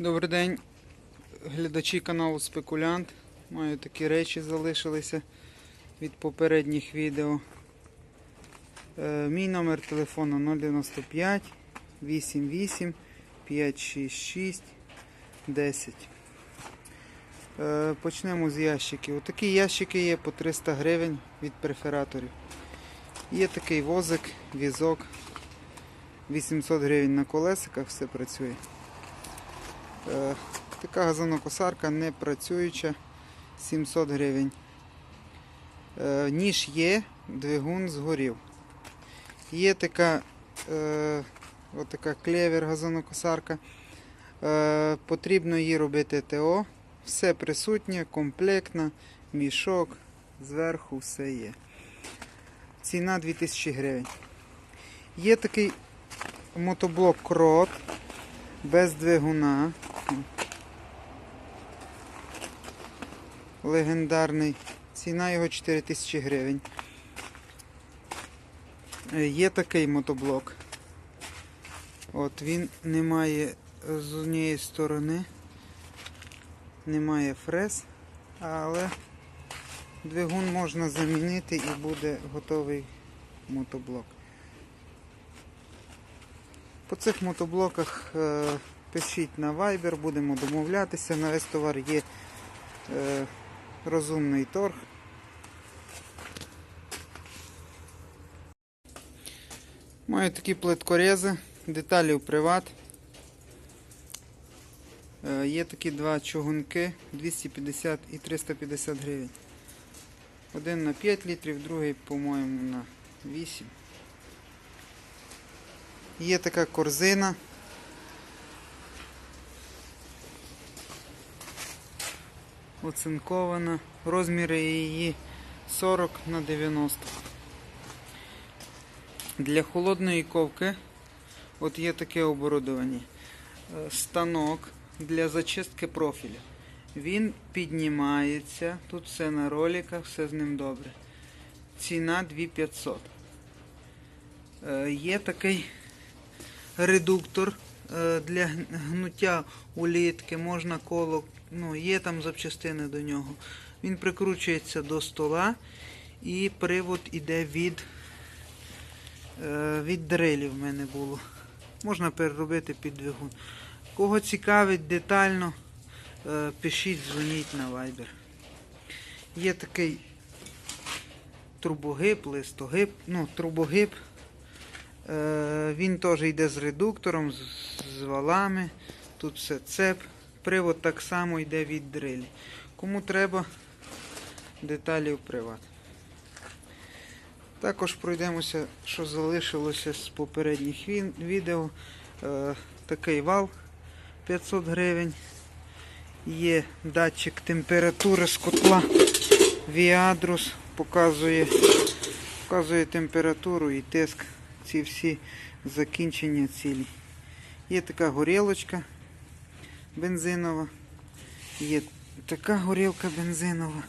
Добрий день, глядачі каналу Спекулянт. Маю такі речі залишилися від попередніх відео. Е, мій номер телефону 095 88 566 10. Е, почнемо з ящиків. Отакі ящики є по 300 гривень від префераторів. Є такий возик, візок. 800 гривень на колесиках, все працює. Е, Така газонокосарка не працююча 700 гривень. Е, Ніж є, двигун згорів. Є така, е, отака клевер газонокосарка. Потрібно їй робити ТО. Все присутнє, комплектна, мішок, зверху все є. Ціна 2000 гривень. Є такий мотоблок крот без двигуна. Легендарний. Ціна його 4000 гривень. Е, Є такий мотоблок. От він не має з однієї сторони, немає фрез, але двигун можна замінити і буде готовий мотоблок. По цих мотоблоках е, пишіть на Viber, будемо домовлятися. На весь товар є е, розумний торг. Маю такі плиткорези, деталі в приват. Е, Є такі два чугунки 250 і 350 гривень. Один на 5 літрів, другий, по-моєму, на 8. Є така корзина. Оцинкована. Розміри її 40 на 90. Для холодної ковки от є таке оборудовання. Е, Станок для зачистки профіля. Він піднімається, тут все на роликах, все з ним добре. Ціна 2500. Е, Є такий редуктор для гнуття улітки, можна коло, ну, є там запчастини до нього. Він прикручується до стола і привод іде від, е, від дрелів в мене було. Можна переробити під двигун. Кого цікавить детально, е, пишіть, дзвоніть на Viber. Є такий трубогиб, листогиб, ну, трубогиб. Е, Він теж йде з редуктором, з, валами. Тут все цеп. Привод так само йде від дрилі. Кому треба, деталі в приват. Також пройдемося, що залишилося з попередніх відео. Е, Такий вал 500 гривень. Є датчик температури з котла Viadrus, показує, показує температуру і тиск. Ці всі закінчення цілі. Є така горілочка бензинова. Є така горілка бензинова.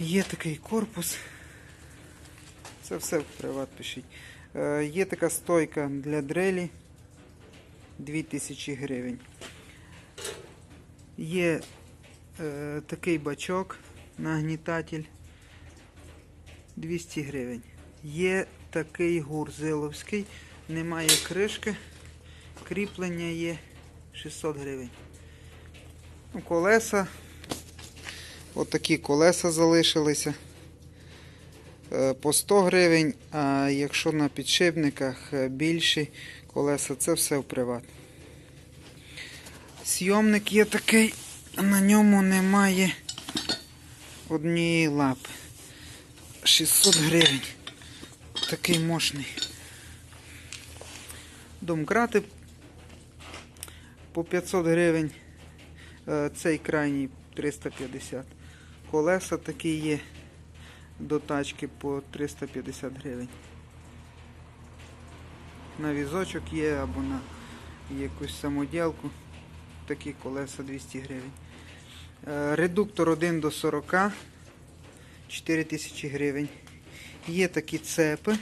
Є такий корпус. Це все в приват пишіть. Е, є така стойка для дрелі 2000 гривень. Є е, такий бачок нагнітатель 200 гривень. Є такий гурзиловський, немає кришки, кріплення є 600 гривень. Ну, колеса. Отакі колеса залишилися. Е, По 100 гривень, а якщо на підшипниках е, більші колеса, це все в приват. Сйомник є такий, на ньому немає однієї лапи. 600 гривень. Такий мощний. Домкрати по 500 гривень. Е, Цей крайній 350. Колеса такі є до тачки по 350 гривень. На візочок є або на якусь самоділку. Такі колеса 200 гривень. Е, Редуктор 1 до 40 4000 гривень. Є такі цепи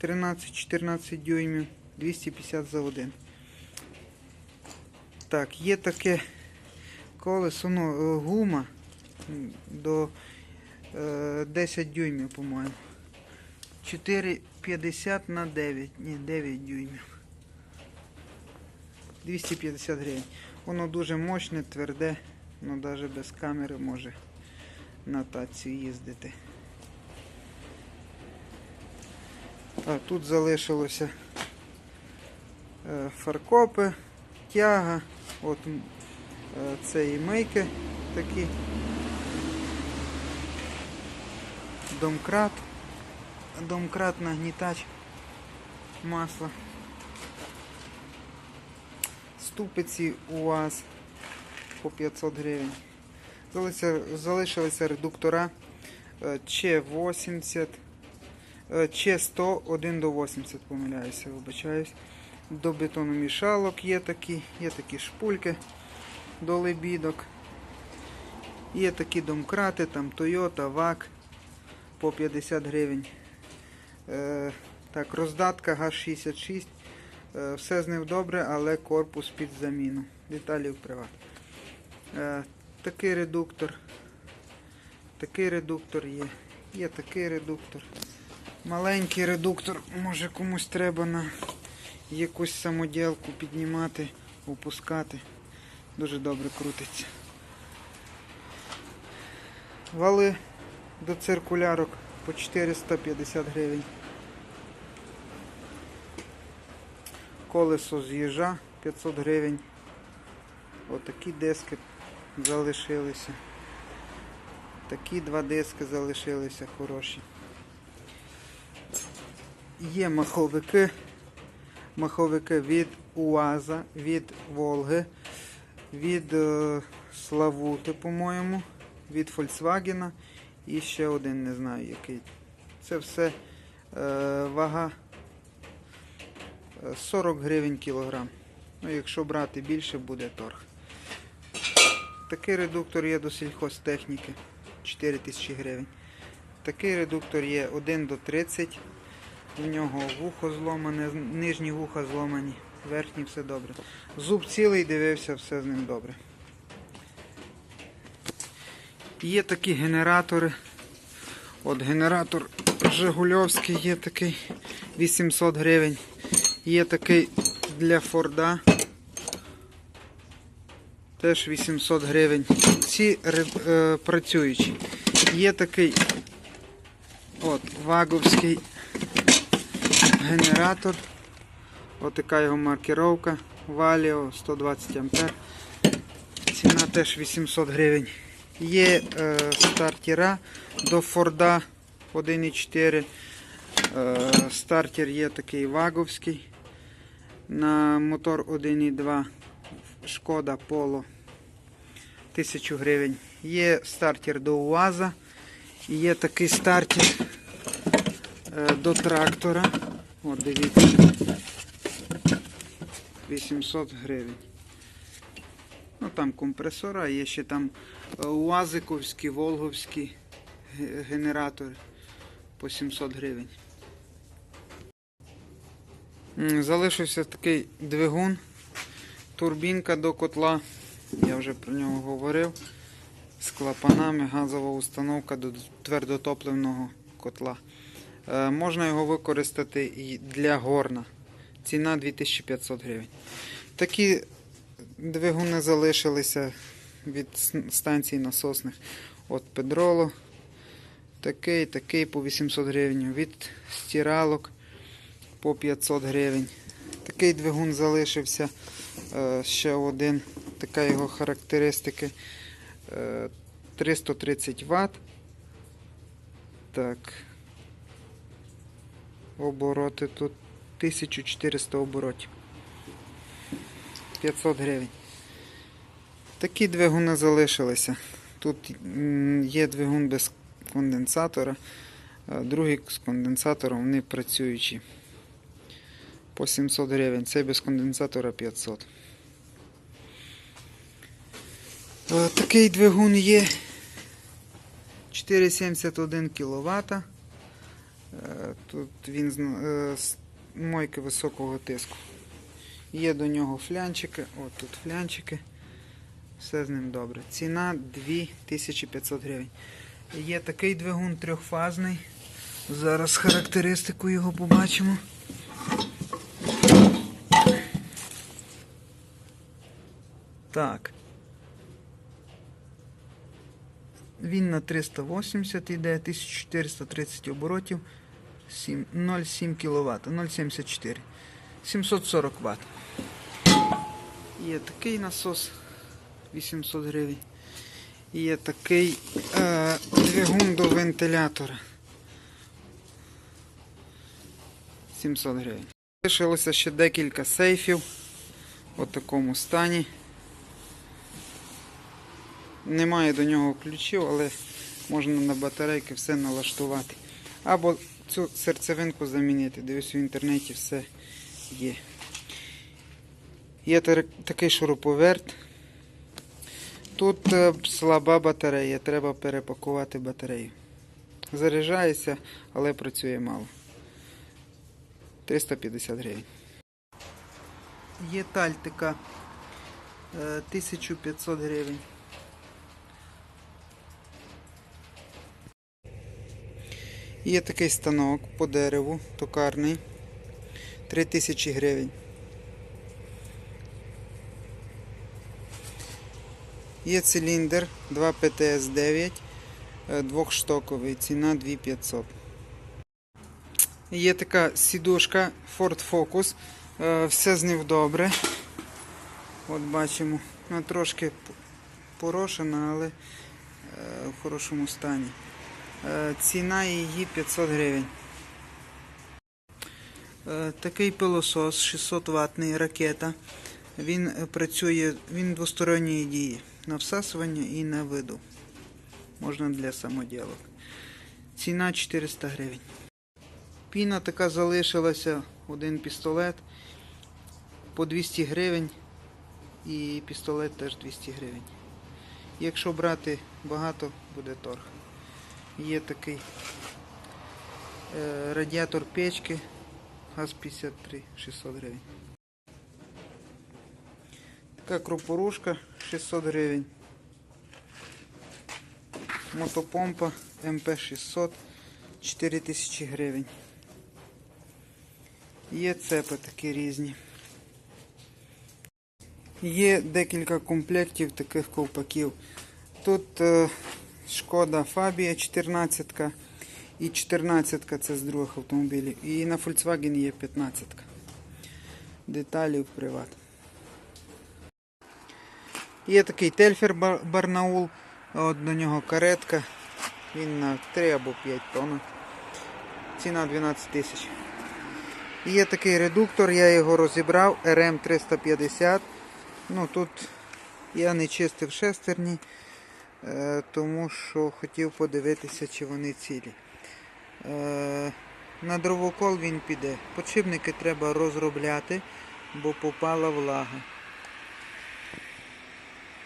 13-14 дюймів 250 за один. Так, є таке колесо, ну, е, гума до е, 10 дюймів, по-моєму. 4,50 на 9. Ні, 9 дюймів. 250 гривень. Воно дуже мощне, тверде, ну навіть без камери може на таці їздити. А тут залишилося е, фаркопи, тяга, от е, це і мийки такі. Домкрат. Домкрат нагнітач масла. Ступиці УАЗ по 500 гривень. Залишилися, залишилися редуктора е, Ч80, е, Ч100, 1 до 80, помиляюся, вибачаюсь. До бетономішалок є такі, є такі шпульки до лебідок. Є такі домкрати, там Toyota, ВАК по 50 гривень. Е, так, роздатка ГАЗ-66. Е, все з ним добре, але корпус під заміну. Деталі в приват. Такий редуктор. Такий редуктор є. Є такий редуктор. Маленький редуктор, може комусь треба на якусь самоділку піднімати, опускати. Дуже добре крутиться. Вали до циркулярок по 450 гривень. Колесо з їжа 500 гривень. Отакі диски залишилися. Такі два диски залишилися хороші. Є маховики. Маховики від УАЗа, від Волги, від е, Славути, по-моєму, від Volkswagen і ще один, не знаю який. Це все е, вага е, 40 гривень кілограм. Ну, якщо брати більше, буде торг. Такий редуктор є до сільхозтехніки 4 тисячі гривень. Такий редуктор є 1 до 30. У нього вухо зломане, нижні вуха зломані, верхні все добре. Зуб цілий, дивився, все з ним добре. Є такі генератори. От генератор Жигульовський є такий 800 гривень. Є такий для Форда. Теж 800 гривень. Ці е, працюючі. Є такий от, ваговський генератор. Ось така його маркировка. Валіо 120 ампер. Ціна теж 800 гривень. Є е, стартера до Форда 1.4. Е, стартер є такий ваговський. На мотор 1.2 Шкода Поло 1000 гривень. Є стартер до УАЗа. Є такий стартер е, до трактора. От дивіться. 800 гривень. Ну там компресора, є ще там е, УАЗиковські, Волговські генератори по 700 гривень. Залишився такий двигун, турбінка до котла. Я вже про нього говорив. З клапанами, газова установка до твердотопливного котла. Е, Можна його використати і для горна. Ціна 2500 гривень. Такі двигуни залишилися від станцій насосних. От Педроло. Такий, такий по 800 гривень. Від стиралок по 500 гривень. Такий двигун залишився. Е, Ще один. Така його характеристики. Е, 330 Вт. Так. Обороти тут 1400 оборотів. 500 гривень. Такі двигуни залишилися. Тут є двигун без конденсатора, другий з конденсатором, вони працюючі. По 700 гривень. Цей без конденсатора 500. Е, Такий двигун є 471 кВт. Тут він з е, мойки високого тиску. Є до нього флянчики. От тут флянчики. Все з ним добре. Ціна 2500 гривень. Є такий двигун трьохфазний. Зараз характеристику його побачимо. Так. Він на 380 йде, 1430 оборотів, 7 0,7 кВт, 0,74. 740 Вт. Є такий насос 800 гривень. Є такий е, двигун до вентилятора. 700 гривень. Лишилося ще декілька сейфів у такому стані. Немає до нього ключів, але можна на батарейки все налаштувати. Або цю серцевинку замінити. Дивись в інтернеті все є. Є такий шуруповерт. Тут е, слаба батарея, треба перепакувати батарею. Заряджається, але працює мало. 350 гривень. Є тальтика е, 1500 гривень. Є такий станок по дереву, токарний. 3000 гривень. Є циліндр 2 ПТС-9, е, двохштоковий, ціна 2500. Є така сідушка Ford Focus. е, Все з ним добре. От бачимо, вона трошки порошена, але е, в хорошому стані. Е, Ціна її 500 гривень. Е, Такий пилосос 600 ватний ракета. Він працює, він двосторонньої дії на всасування і на виду. Можна для самоділок. Ціна 400 гривень. Піна така залишилася, один пістолет по 200 гривень і пістолет теж 200 гривень. Якщо брати багато, буде торг. Є такий е, радіатор печки, газ 53, 600 гривень. Така крупорушка 600 гривень. Мотопомпа МП600 4000 гривень. Є цепи такі різні. Є декілька комплектів таких ковпаків. Тут е, шкода Фабія 14 і 14 це з других автомобілів. І на Volkswagen є 15. Деталі в приват. Є такий тельфер Барнаул, от до нього каретка. Він на 3 або 5 тонн. Ціна 12 тисяч. Є такий редуктор, я його розібрав, RM350. Ну тут я не чистив шестерні, тому що хотів подивитися, чи вони цілі. Е, на дровокол він піде. Подшипники треба розробляти, бо попала влага.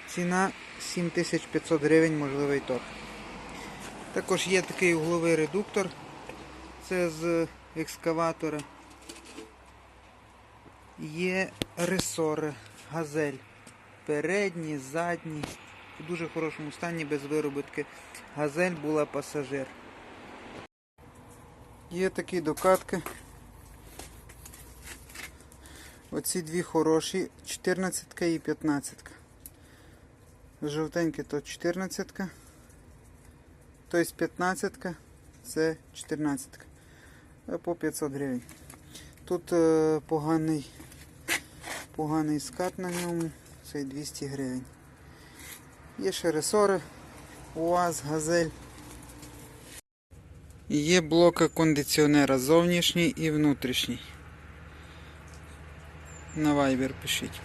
Ціна 7500 гривень, можливий торг. Також є такий угловий редуктор. Це з екскаватора. Є ресори, газель. Передні, задні. У дуже хорошому стані без виробітки. Газель була пасажир. Є такі докатки. Оці дві хороші, 14 і 15. Жовтенькі то 14. Тобто 15 це 14. По 500 гривень. Тут е, поганий, поганий скат на ньому, це 200 гривень. Є ще ресори, УАЗ, газель. Є блоки кондиціонера зовнішній і внутрішній. На вайбер пишіть.